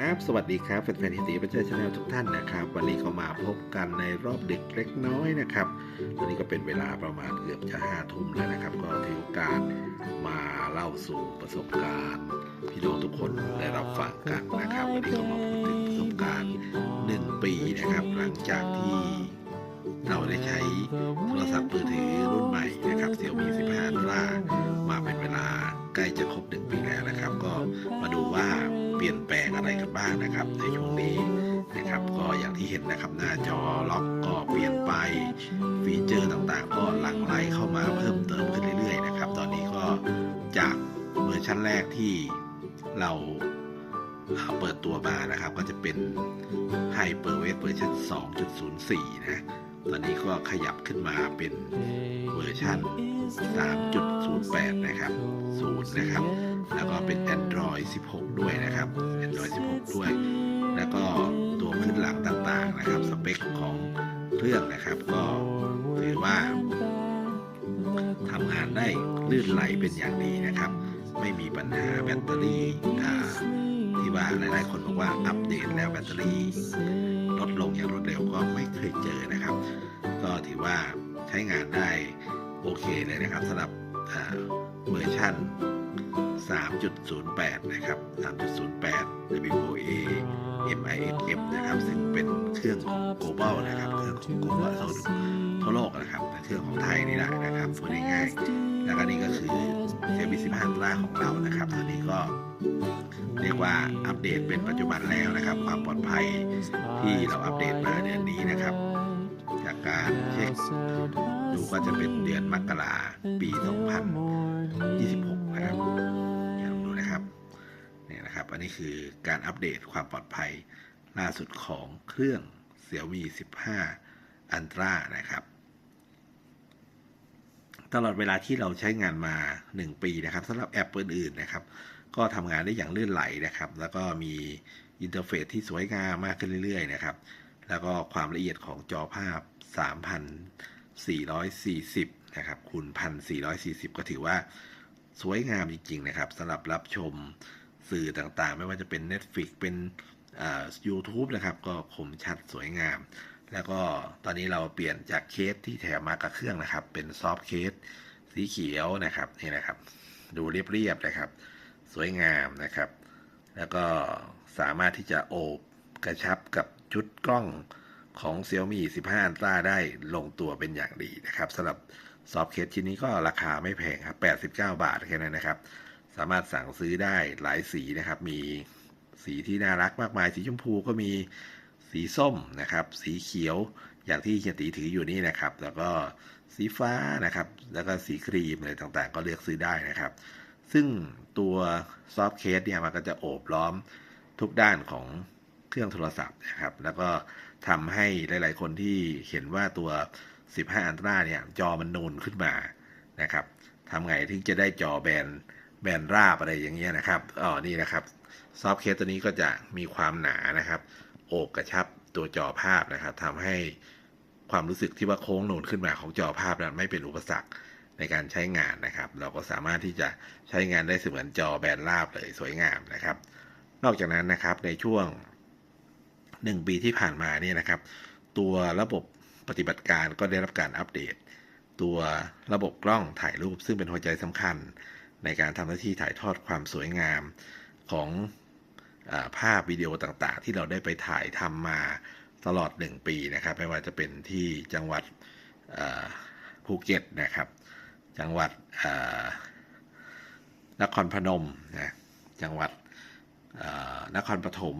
ครับสวัสดีครับแฟนๆฮิตีประเจอชาแนลทุกท่านนะครับ วันนี้ก็มาพบกันในรอบดึกเล็กน้อยนะครับตอนนี้ก็เป็นเวลาประมาณเกือบจะห้าทุ่มแล้วนะครับ ก็ถือโอกาสมาเล่าสู่ประสบการณ์ พี่น้องทุกคนได้รับฟังกันนะครับ วันนี้ก็มาพูดถึงประสบการณ์หนึ่งปีนะครับ หลังจากที่เราได้ใช้โทรศัพท์มือถือรุ่นใหม่นะครับ Xiaomi 15 Ultra มาเป็นเวลา ใกล้จะครบหนึ่งปีแล้วนะครับ ก็มาดูว่าเปลี่ยนแปลงอะไรกันบ้างนะครับ ในช่วงนี้นะครับ ก็อย่างที่เห็นนะครับหน้าจอล็อกก็เปลี่ยนไปฟีเจอร์ต่างๆ ก็หลั่งไหลเข้ามาเพิ่มเติมขึ้นเรื่อยๆนะครับ ตอนนี้ก็จากเวอร์ชันแรกที่เราเปิดตัวมานะครับ ก็จะเป็นไฮเปอร์เวฟเวอร์ชัน2.04 นะ ตอนนี้ก็ขยับขึ้นมาเป็นเวอร์ชัน3.08 นะครับ 0 นะครับ แล้วก็เป็น Android 16 ด้วยนะครับ Android 16 ด้วย แล้วก็ตัวขึ้นหลังต่างๆนะครับ สเปคของเครื่องนะครับ ก็ถือว่าทำงานได้ลื่นไหลเป็นอย่างดีนะครับ ไม่มีปัญหาแบตเตอรี่ที่ว่าหลายๆ คนบอกว่าอัปเดตแล้วแบตเตอรี่ลดลงอย่างรวดเร็วก็ไม่เคยเจอนะครับ ก็ถือว่าใช้งานได้โอเคเลยนะครับสำหรับ เวอร์ชัน3.08 นะครับ 3.08 WOA MISM นะครับ ซึ่งเป็นเครื่องของ global นะครับ เครื่องของ global ทั่วทั่วโลกนะครับเป็นเครื่องของไทยนี่แหละนะครับพูดง่ายๆแล้วก็นี่ก็คือเซมิสิบห้าตราของเรานะครับตัวนี้ก็เรียกว่าอัปเดตเป็นปัจจุบันแล้วนะครับ ความปลอดภัยที่เราอัปเดตมาเดือนนี้นะครับ จากการเช็ค ดูก็จะเป็นเดือนมกราปี 2026 นะครับเดี๋ยวลองดูนะครับเนี่ยนะครับ อันนี้คือการอัปเดตความปลอดภัยล่าสุดของเครื่อง Xiaomi 15 Ultra นะครับ ตลอดเวลาที่เราใช้งานมา 1 ปีนะครับสำหรับแอปอื่นๆนะครับ ก็ทำงานได้อย่างลื่นไหลนะครับ แล้วก็มีอินเทอร์เฟซที่สวยงามมากขึ้นเรื่อยๆนะครับ แล้วก็ความละเอียดของจอภาพ 440 นะครับคูณ 1,440 ก็ถือว่าสวยงามจริงๆนะครับสำหรับรับชมสื่อต่างๆ ไม่ว่าจะเป็น Netflix เป็นอ่า YouTube นะครับก็คมชัดสวยงาม แล้วก็ตอนนี้เราเปลี่ยนจากเคสที่แถมมากับเครื่องนะครับ เป็นซอฟต์เคสสีเขียวนะครับนี่นะครับ ดูเรียบๆนะครับ สวยงามนะครับ แล้วก็สามารถที่จะโอบกระชับกับชุดกล้อง ของ Xiaomi 15 Ultra ได้ลงตัวเป็นอย่างดีนะครับสำหรับซอฟต์เคสชิ้นนี้ก็ราคาไม่แพงครับ 89 บาทแค่นั้นนะครับ สามารถสั่งซื้อได้หลายสีนะครับ มีสีที่น่ารักมากมาย สีชมพูก็มีสีส้มนะครับ สีเขียวอย่างที่เฮียตีถืออยู่นี่นะครับ แล้วก็สีฟ้านะครับ แล้วก็สีครีมอะไรต่างๆ ก็เลือกซื้อได้นะครับ ซึ่งตัวซอฟต์เคสเนี่ยมันก็จะโอบล้อมทุกด้านของเครื่องโทรศัพท์นะครับ แล้วก็ ทำให้หลาย ๆ คนที่เห็นว่าตัว 15 อันตราเนี่ยจอมันนูนขึ้นมานะครับทำไงถึงจะได้จอแบนแบนราบอะไรอย่างเงี้ยนะครับอ๋อนี่นะครับซอฟต์เคสตัวนี้ก็จะมีความหนานะครับ โอบกระชับตัวจอภาพนะครับทำให้ความรู้สึกที่ว่าโค้งโนนขึ้นมาของจอภาพนั้นไม่เป็นอุปสรรคในการใช้งานนะครับ เราก็สามารถที่จะใช้งานได้เสมือนจอแบนราบเลยสวยงามนะครับ นอกจากนั้นนะครับในช่วง 1 ปีที่ผ่านมาเนี่ยนะครับ ตัวระบบปฏิบัติการก็ได้รับการอัปเดต ตัวระบบกล้องถ่ายรูปซึ่งเป็นหัวใจสำคัญ ในการทำหน้าที่ถ่ายทอดความสวยงามของอภาพวิดีโอต่างๆ ที่เราได้ไปถ่ายทำมาตลอด 1 ปีนะครับ ไม่ว่าจะเป็นที่จังหวัดภูเก็ตนะครับ จังหวัดนครพนมนะจังหวัดนครปฐม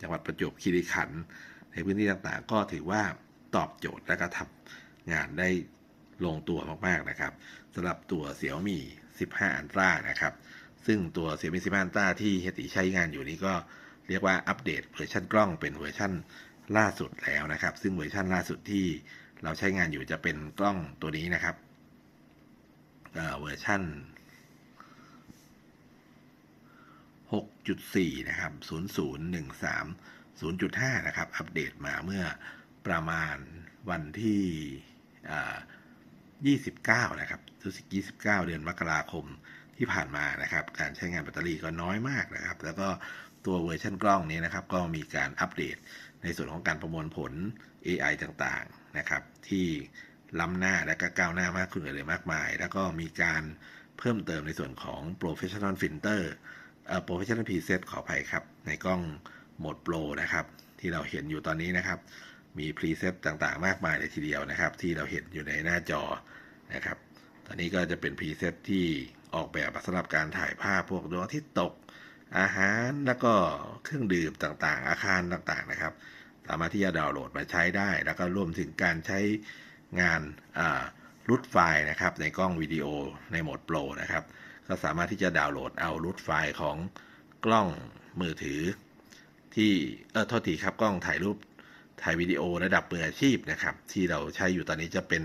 จังหวัดประจวบคีรีขันธ์ในพื้นที่ต่างๆ ก็ถือว่าตอบโจทย์และก็ทำงานได้ลงตัวมากๆนะครับสำหรับตัว Xiaomi 15 Ultra นะครับ ซึ่งตัว Xiaomi 15 Ultra ที่เฮติใช้งานอยู่นี้ก็เรียกว่าอัปเดตเวอร์ชันกล้องเป็นเวอร์ชันล่าสุดแล้วนะครับ ซึ่งเวอร์ชันล่าสุดที่เราใช้งานอยู่จะเป็นกล้องตัวนี้นะครับเออเวอร์ชัน 6.4 นะครับ 0013 0.5 นะครับ อัปเดตมาเมื่อประมาณวันที่อ่า29 นะครับรู้สึก29 เดือนมกราคมที่ผ่านมานะครับ การใช้งานแบตเตอรี่ก็น้อยมากนะครับ แล้วก็ตัวเวอร์ชันกล้องนี้นะครับ ก็มีการอัปเดตในส่วนของการประมวลผล AI ต่างๆนะครับ ที่ล้ำหน้าและก็ก้าวหน้ามากขึ้นเลยมากมาย แล้วก็มีการเพิ่มเติมในส่วนของ professional filter เอ่อ professional preset ขออภัยครับ ในกล้องโหมด Pro นะครับ ที่เราเห็นอยู่ตอนนี้นะครับ มี preset ต่างๆ มากมายเลยทีเดียวนะครับ ที่เราเห็นอยู่ในหน้าจอนะครับ ตอนนี้ก็จะเป็น preset ที่ออกแบบสำหรับการถ่ายภาพพวกดวงอาทิตย์ตกอาหารแล้วก็เครื่องดื่มต่างๆ อาคารต่างๆนะครับ สามารถที่จะดาวน์โหลดมาใช้ได้ แล้วก็รวมถึงการใช้งานรูดไฟล์นะครับ ในกล้องวิดีโอในโหมดโปรนะครับ ก็สามารถที่จะดาวน์โหลดเอารูดไฟล์ของกล้องมือถือ ที่เออโทษทีครับกล้องถ่ายรูปถ่ายวิดีโอระดับมืออาชีพนะครับ ที่เราใช้อยู่ตอนนี้จะเป็น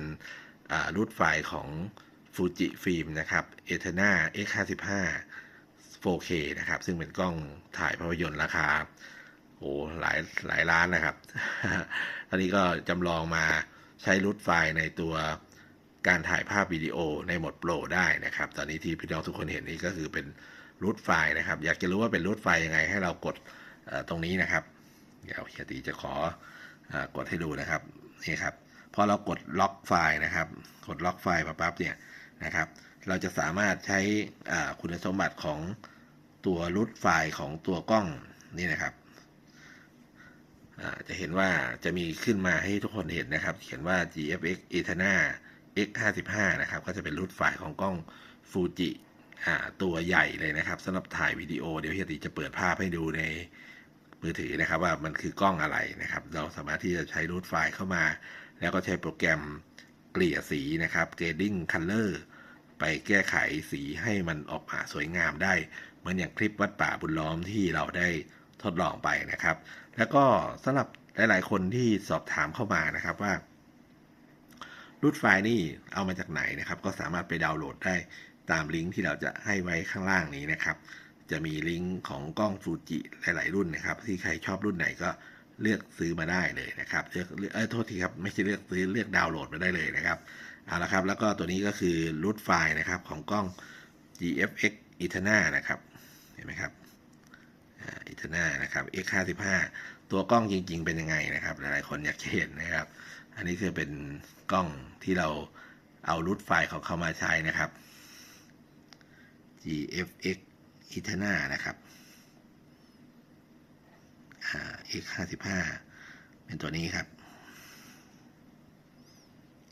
รูดไฟล์ของ Fuji Film นะครับ e t e r n a X55 4K นะครับ ซึ่งเป็นกล้องถ่ายภาพยนตร์ราคาโอ้หลายหลายล้านนะครับ ตอนนี้ก็จำลองมาใช้รูดไฟล์ในตัว การถ่ายภาพวิดีโอในโหมดโปรได้นะครับ ตอนนี้ที่พี่น้องทุกคนเห็นนี่ก็คือเป็นรูดไฟล์นะครับ อยากจะรู้ว่าเป็นรูดไฟล์ยังไงให้เรากดตรงนี้นะครับ เดี๋ยวเฮียตีจะขอกดให้ดูนะครับนี่ครับพอเรากดล็อกไฟล์นะครับ กดล็อกไฟล์มาปั๊บเนี่ยนะครับ เราจะสามารถใช้คุณสมบัติของตัวรูดไฟล์ของตัวกล้องนี่นะครับจะเห็นว่าจะมีขึ้นมาให้ทุกคนเห็นนะครับ เขียนว่า GFX Etherna X55 นะครับ ก็จะเป็นรูดไฟล์ของกล้อง Fuji ตัวใหญ่เลยนะครับสำหรับถ่ายวิดีโอ เดี๋ยวเฮียติจะเปิดภาพให้ดูในมือถือนะครับ ว่ามันคือกล้องอะไรนะครับ เราสามารถที่จะใช้รูดไฟล์เข้ามา แล้วก็ใช้โปรแกรมเกลี่ยสีนะครับ grading color ไปแก้ไขสีให้มันออกมาสวยงามได้ เหมือนอย่างคลิปวัดป่าบุญล้อมที่เราได้ทดลองไปนะครับ แล้วก็สำหรับหลาย ๆ คนที่สอบถามเข้ามานะครับว่า รูดไฟล์นี่เอามาจากไหนนะครับ ก็สามารถไปดาวน์โหลดได้ตามลิงก์ที่เราจะให้ไว้ข้างล่างนี้นะครับ จะมีลิงก์ของกล้องฟูจิหลาย ๆ รุ่นนะครับ ที่ใครชอบรุ่นไหนก็เลือกซื้อมาได้เลยนะครับเลือกเออโทษทีครับไม่ใช่เลือกซื้อเลือกดาวน์โหลดมาได้เลยนะครับเอาละครับแล้วก็ตัวนี้ก็คือรูดไฟล์นะครับของกล้อง GFX Eterna นะครับเห็นไหมครับอิทนานะครับ X55 ตัวกล้องจริง ๆ เป็นยังไงนะครับ หลายๆคนอยากเห็นนะครับ อันนี้คือเป็นกล้องที่เราเอารูดไฟล์ของเขามาใช้นะครับ GFX Eterna นะครับ X55 เป็นตัวนี้ครับ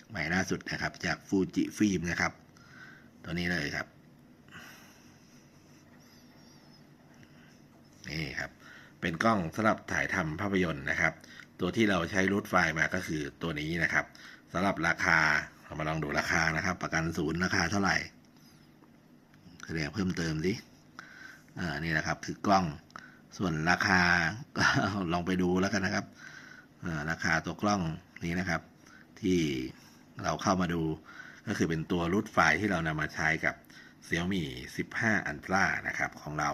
ใหม่ล่าสุดนะครับ จากฟูจิฟิล์มนะครับ ตัวนี้เลยครับ นี่ครับ เป็นกล้องสำหรับถ่ายทำภาพยนตร์นะครับ ตัวที่เราใช้รูดไฟล์มาก็คือตัวนี้นะครับสำหรับราคาเรามาลองดูราคานะครับ ประกันศูนย์ราคาเท่าไหร่เรียกเพิ่มเติมสิอ่านี่นะครับคือกล้องส่วนราคาก็ลองไปดูแล้วกันนะครับราคาตัวกล้องนี้นะครับ ที่เราเข้ามาดูก็คือเป็นตัวรูดไฟล์ที่เรานำมาใช้กับ Xiaomi 15 Ultra นะครับของเรา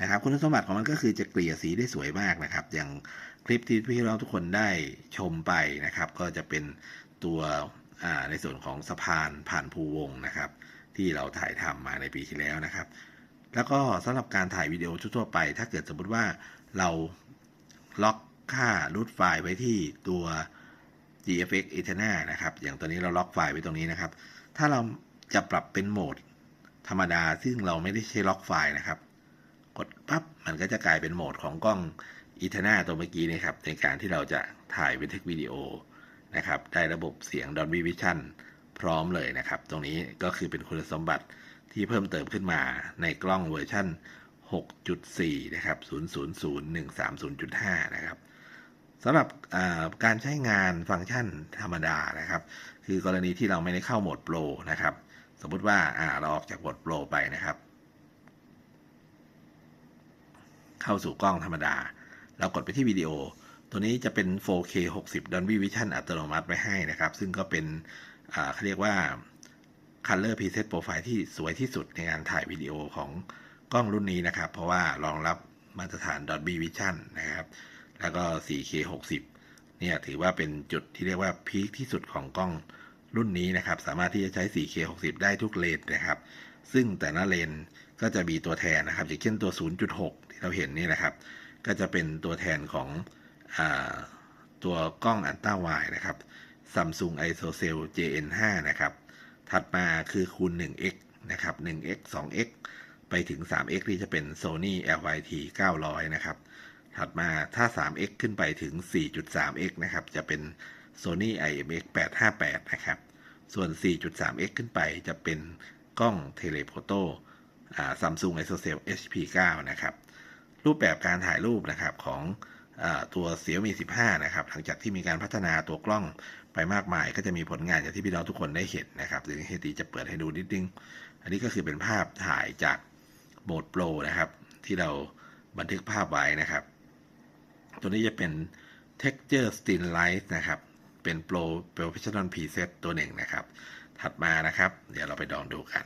นะครับ คุณสมบัติของมันก็คือจะเกลี่ยสีได้สวยมากนะครับ อย่าง คลิปที่พี่น้องทุกคนได้ชมไปนะครับ ก็จะเป็นตัวในส่วนของสะพานผ่านภูวงนะครับ ที่เราถ่ายทำมาในปีที่แล้วนะครับ แล้วก็สำหรับการถ่ายวิดีโอทั่วไป ถ้าเกิดสมมติว่าเราล็อกค่ารูดไฟล์ไว้ที่ตัว GFX Eterna นะครับ อย่างตัวนี้เราล็อกไฟล์ไว้ตรงนี้นะครับ ถ้าเราจะปรับเป็นโหมดธรรมดาซึ่งเราไม่ได้ใช้ล็อกไฟล์นะครับ กดปั๊บมันก็จะกลายเป็นโหมดของกล้อง Eterna ตัวเมื่อกี้นะครับในการที่เราจะถ่ายบันทึกวิดีโอนะครับได้ระบบเสียง Dolby Vision พร้อมเลยนะครับ ตรงนี้ก็คือเป็นคุณสมบัติที่เพิ่มเติมขึ้นมาในกล้องเวอร์ชัน6.4 นะครับ 000-130.5 นะครับสำหรับการใช้งานฟังก์ชันธรรมดานะครับ คือกรณีที่เราไม่ได้เข้าโหมดโปรนะครับ สมมติว่าเราออกจากโหมดโปรไปนะครับ เข้าสู่กล้องธรรมดา เรากดไปที่วิดีโอ ตัวนี้จะเป็น 4K 60 Dolby Vision อัตโนมัติไว้ให้นะครับ ซึ่งก็เป็นเขาเรียกว่า Color Preset Profile ที่สวยที่สุดในการถ่ายวิดีโอของกล้องรุ่นนี้นะครับ เพราะว่ารองรับมาตรฐาน Dolby Vision นะครับ แล้วก็ 4K 60 เนี่ยถือว่าเป็นจุดที่เรียกว่าพีคที่สุดของกล้องรุ่นนี้นะครับ สามารถที่จะใช้ 4K 60 ได้ทุกเลนนะครับ ซึ่งแต่ละเลนก็จะมีตัวแทนนะครับอย่างเช่นตัว 0.6 ที่เราเห็นนี่นะครับ ก็จะเป็นตัวแทนของอตัวกล้องอันต้าไวนะครับ Samsung ISOCELL JN5 นะครับ ถัดมาคือคูณ 1x นะครับ 1x 2x ไปถึง 3x ที่จะเป็น Sony LYT 900 นะครับ ถัดมาถ้า 3x ขึ้นไปถึง 4.3x นะครับ จะเป็น Sony IMX 858 นะครับ ส่วน 4.3x ขึ้นไปจะเป็นกล้องเทเลโฟโต้ Samsung ISOCELL HP9 นะครับ รูปแบบการถ่ายรูปนะครับของอตัว Xiaomi 15 นะครับ หลังจากที่มีการพัฒนาตัวกล้องไปมากมาย ก็จะมีผลงานอย่างที่พี่น้องทุกคนได้เห็นนะครับหรือเฮตีจะเปิดให้ดูนิดนึง อันนี้ก็คือเป็นภาพถ่ายจากโหมดโปรนะครับ ที่เราบันทึกภาพไว้นะครับ ตัวนี้จะเป็น texture still light นะครับ เป็น pro professional preset ตัวหนึ่งนะครับ ถัดมานะครับ เดี๋ยวเราไปลองดูกัน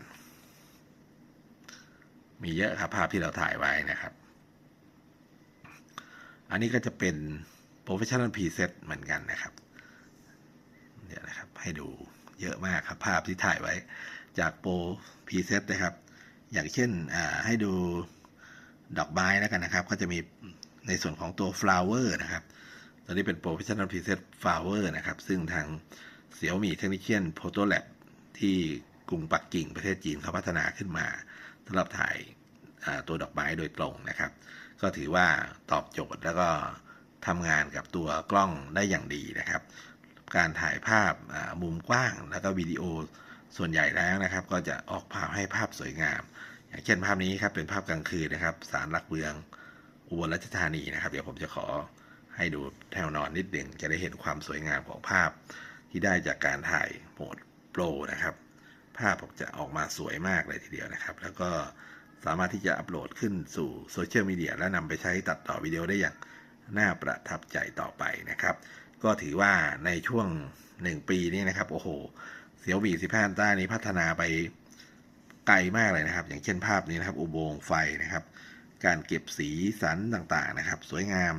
มีเยอะครับภาพที่เราถ่ายไว้นะครับ อันนี้ก็จะเป็น professional preset เหมือนกันนะครับ เดี๋ยวนะครับให้ดูเยอะมากครับภาพที่ถ่ายไว้จาก pro preset นะครับ อย่างเช่นให้ดูดอกไม้แล้วกันนะครับ ก็จะมีในส่วนของตัว flower นะครับ ตัวนี้เป็น professional preset flower นะครับ ซึ่งทาง Xiaomi Technician Photo Lab ที่กรุงปักกิ่งประเทศจีนเขาพัฒนาขึ้นมาสำหรับถ่ายตัวดอกไม้โดยตรงนะครับ ก็ถือว่าตอบโจทย์แล้วก็ทำงานกับตัวกล้องได้อย่างดีนะครับ การถ่ายภาพมุมกว้างแล้วก็วิดีโอส่วนใหญ่แล้วนะครับ ก็จะออกภาพให้ภาพสวยงาม อย่างเช่นภาพนี้ครับเป็นภาพกลางคืนนะครับสารหลักเมืองอุบลราชธานีนะครับ เดี๋ยวผมจะขอให้ดูแถวนอนนิดหนึ่งจะได้เห็นความสวยงามของภาพที่ได้จากการถ่ายโหมดโปรนะครับ ภาพจะออกมาสวยมากเลยทีเดียวนะครับ แล้วก็ สามารถที่จะอัปโหลดขึ้นสู่โซเชียลมีเดียและนำไปใช้ตัดต่อวิดีโอได้อย่างน่าประทับใจต่อไปนะครับ ก็ถือว่าในช่วง 1 ปีนี้นะครับ โอ้โหเสียวบีสิบห้าต้านี้พัฒนาไปไกลมากเลยนะครับ อย่างเช่นภาพนี้นะครับ อุโมงค์ไฟนะครับ การเก็บสีสันต่างๆนะครับ สวยงาม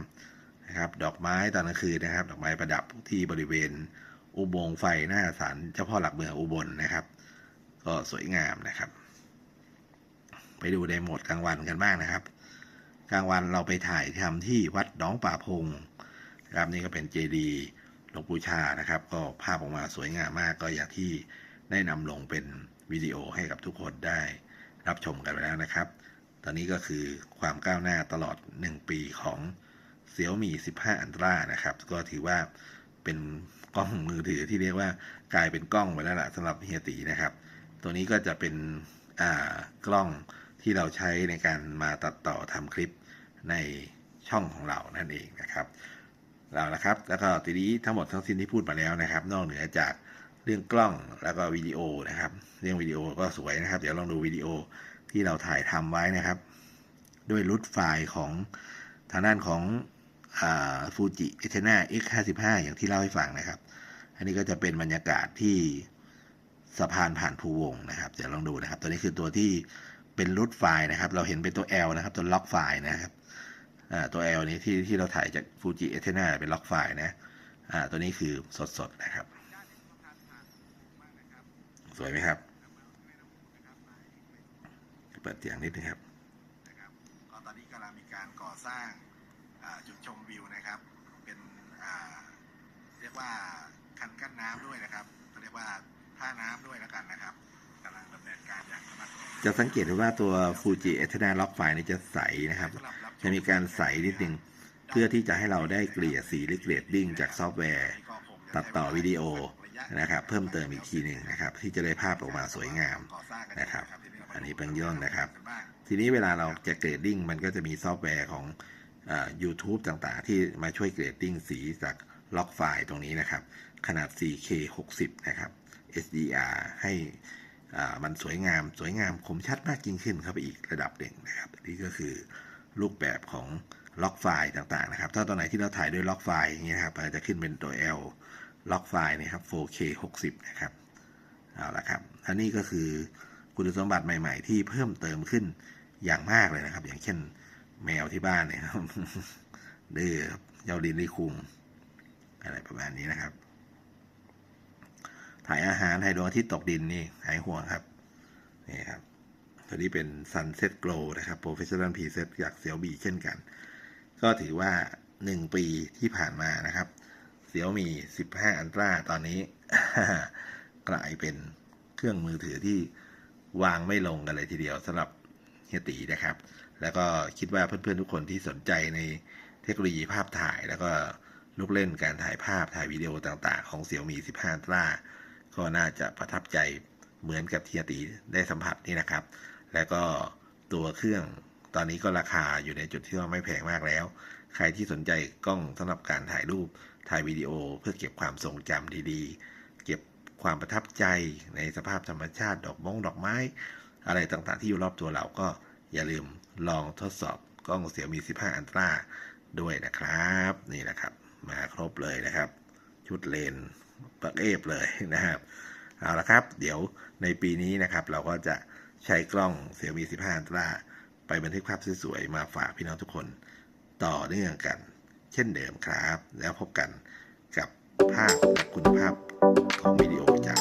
นะครับ ดอกไม้ตอนกลางคืนนะครับ ดอกไม้ประดับที่บริเวณ อุโมงค์ไฟหน้าศาลเจ้าพ่อหลักเมืองอุบลนะครับ ก็สวยงามนะครับ ไปดูในโหมดกลางวันกันบ้างนะครับ กลางวันเราไปถ่ายทำที่วัดหนองป่าพงครับนี่ก็เป็นเจดีย์หลวงปู่ชานะครับ ก็ภาพออกมาสวยงามมาก ก็อย่างที่ได้นำลงเป็นวิดีโอให้กับทุกคนได้รับชมกันไปแล้วนะครับ ตอนนี้ก็คือความก้าวหน้าตลอด 1 ปีของ Xiaomi 15 Ultra นะครับ ก็ถือว่าเป็นกล้องมือถือที่เรียกว่ากลายเป็นกล้องไปแล้วล่ะสำหรับเฮียตีนะครับ ตัวนี้ก็จะเป็นกล้อง ที่เราใช้ในการมาตัดต่อทำคลิปในช่องของเรานั่นเองนะครับเราละครับ แล้วก็ทีนี้ทั้งหมดทั้งสิ้นที่พูดมาแล้วนะครับ นอกเหนือจากเรื่องกล้องแล้วก็วิดีโอนะครับ เรื่องวิดีโอก็สวยนะครับ เดี๋ยวลองดูวิดีโอที่เราถ่ายทำไว้นะครับ ด้วยรุดไฟล์ของทางด้านของฟูจิเอเทน่า X55 อย่างที่เล่าให้ฟังนะครับ อันนี้ก็จะเป็นบรรยากาศที่สะพานผ่านภูวงนะครับ เดี๋ยวลองดูนะครับ ตัวนี้คือตัวที่ เป็นรูทไฟล์นะครับ เราเห็นเป็นตัว L นะครับ ตัวล็อกไฟล์นะครับตัว L นี้ที่ที่เราถ่ายจากฟูจิเอเทนาเป็นล็อกไฟล์นะตัวนี้คือสดๆนะครับ สวยไหมครับ เปิดเสียงนิดนึงครับก็ตอนนี้กำลังมีการก่อสร้างจุดชมวิวนะครับ เป็นเรียกว่าคันกั้นน้ำด้วยนะครับเรียกว่าท่าน้ำด้วยแล้วกันนะครับ จะสังเกตได้ว่าตัว Fuji e t e r n a ล็อกไฟนี่จะใสนะครับ จะมีการใสนิดนึงเพื่อที่จะให้เราได้เกลี่ยสีหรือเกรดดิ้งจากซอฟต์แวร์ ตัดต่อวิดีโอนะครับ เพิ่มเติมอีกทีหนึ่งนะครับ ที่จะได้ภาพออกมาสวยงามนะครับ อันนี้เป็นเรื่องนะครับ ทีนี้เวลาเราจะเกรดดิ้งมันก็จะมีซอฟต์แวร์ของอา YouTube ต่างๆ ที่มาช่วยเกรดดิ้งสีจากล็อกไฟล์ตรงนี้นะครับ ขนาด 4K 60 นะครับ HDR ให้ มันสวยงามสวยงามคมชัดมากยิ่งขึ้นเข้าไปอีกระดับหนึ่งนะครับนี่ก็คือรูปแบบของล็อกไฟล์ต่างๆนะครับ ถ้าตัวไหนที่เราถ่ายด้วยล็อกไฟล์อย่างเงี้ยครับอาจจะขึ้นเป็นตัว L ล็อกไฟล์นะครับ 4K 60 นะครับเอาละครับอันนี้ก็คือคุณสมบัติใหม่ ๆ ที่เพิ่มเติมขึ้นอย่างมากเลยนะครับ อย่างเช่นแมวที่บ้านเนี่ยครับดื้อครับเยาดินลิคุงอะไรประมาณนี้นะครับ ถ่ายอาหารถ่ายดวงอาทิตย์ตกดินนี่หายห่วงครับนี่ครับตัวนี้เป็น Sunset Glow นะครับ Professional Preset จาก Xiaomi เช่นกัน ก็ถือว่า 1 ปีที่ผ่านมานะครับ Xiaomi 15 Ultra ตอนนี้ กลายเป็นเครื่องมือถือที่วางไม่ลงกันเลยทีเดียวสำหรับเฮียตีนะครับ แล้วก็คิดว่าเพื่อนๆทุกคนที่สนใจในเทคโนโลยีภาพถ่าย แล้วก็ลูกเล่นการถ่ายภาพถ่ายวิดีโอต่างๆ ของ Xiaomi 15 Ultra ก็น่าจะประทับใจเหมือนกับที่เฮียตีได้สัมผัสนี่นะครับ แล้วก็ตัวเครื่องตอนนี้ก็ราคาอยู่ในจุดที่ว่าไม่แพงมากแล้ว ใครที่สนใจกล้องสำหรับการถ่ายรูปถ่ายวิดีโอ เพื่อเก็บความทรงจำดีๆ เก็บความประทับใจในสภาพธรรมชาติดอกมงดอกไม้ อะไรต่างๆที่อยู่รอบตัวเราก็อย่าลืมลองทดสอบกล้องเสียมี 15 อันตราด้วยนะครับ นี่นะครับ มาครบเลยนะครับ ชุดเลน ปักเอฟเลยนะครับเอาละครับ เดี๋ยวในปีนี้นะครับ เราก็จะใช้กล้อง Xiaomi 15 Ultra ไปบันทึกภาพสวยๆ มาฝากพี่น้องทุกคนต่อเนื่องกัน เช่นเดิมครับ แล้วพบกันกับภาพคุณภาพของวิดีโอจาก